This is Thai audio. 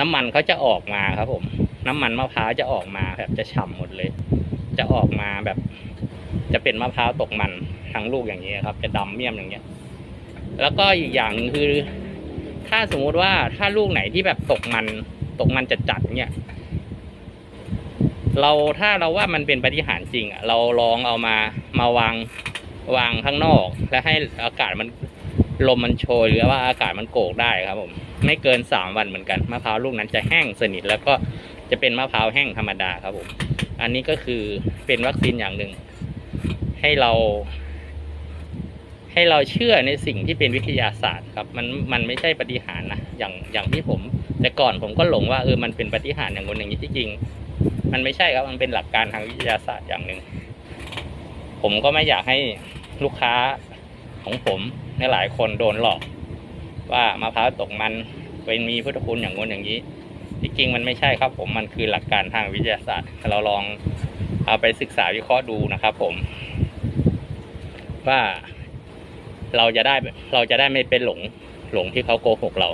น้ำมันเขาจะออกมาครับผม น้ำมันมะพร้าวจะออกมาแบบจะฉ่ำหมดเลย จะออกมาแบบ จะเป็นมะพร้าวตกมันทั้งลูกอย่างนี้ครับ จะดำเมี่ยมอย่างเงี้ย แล้วก็อีกอย่างนึงคือ ถ้าสมมุติว่าถ้าลูกไหนที่แบบตกมัน ตกมันจัดจัดเนี่ยเราถ้าเราว่ามันเป็นปฏิหารจริงอะเราลองเอามามาวางวางข้างนอก แล้วให้อากาศมัน ลมมันโชยหรือว่าอากาศมันโกกได้ครับผม ไม่เกินสามวันเหมือนกันมะพร้าวลูกนั้นจะแห้งสนิทแล้วก็จะเป็นมะพร้าวแห้งธรรมดาครับผม อันนี้ก็คือเป็นวัคซีนอย่างหนึ่ง ให้เรา ให้เราเชื่อในสิ่งที่เป็นวิทยาศาสตร์ครับ มันมันไม่ใช่ปฏิหารนะอย่างอย่างที่ผม แต่ก่อนผมก็หลงว่าเออมันเป็นปฏิหารอย่างคนอย่างนี้ที่จริง มันไม่ใช่ครับมันเป็นหลักการทางวิทยาศาสตร์อย่างหนึ่งผมก็ไม่อยากให้ลูกค้า ของผมในหลายคนโดนหลอก ว่ามะพร้าวตกมันเป็นมีพุทธคุณอย่างงู้นอย่างนี้ที่จริงมันไม่ใช่ครับผมมันคือหลักการทางวิทยาศาสตร์ เราลองเอาไปศึกษาวิเคราะห์ดูนะครับ ผม ว่าเราจะได้เราจะได้ไม่เป็นหลงหลงที่เขาโกหกเรา